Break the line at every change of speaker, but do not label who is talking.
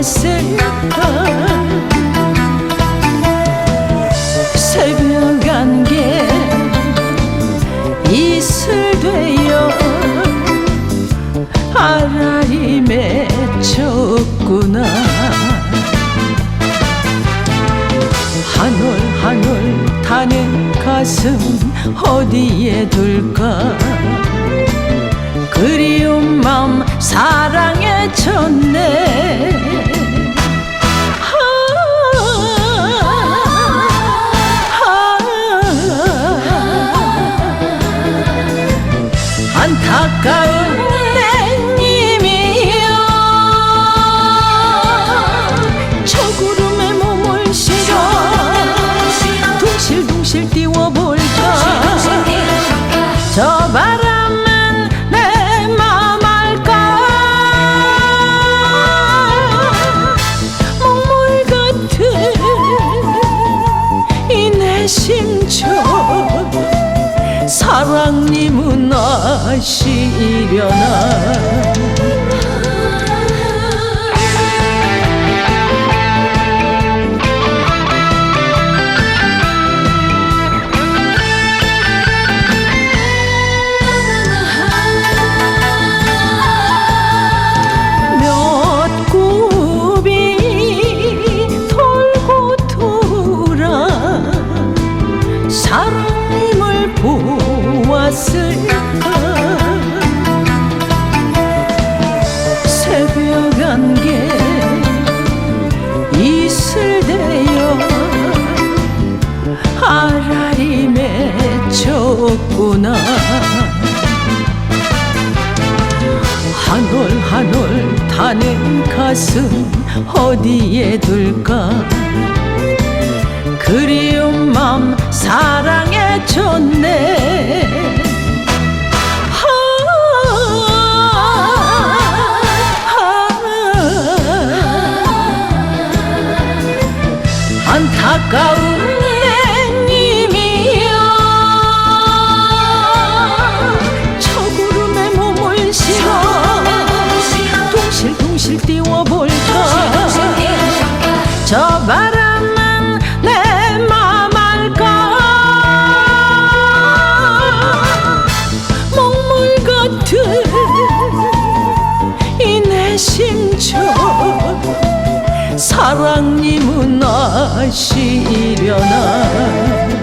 왔을까 새벽 안개 이슬 되어 아라리 맺혔구나. 한올 한올 타는 가슴 어디에 둘까? থাকায় 장님은 아시려나? 오구나. 한올 한올 타는 가슴 어디에 둘까? 그리워 다시 일어나.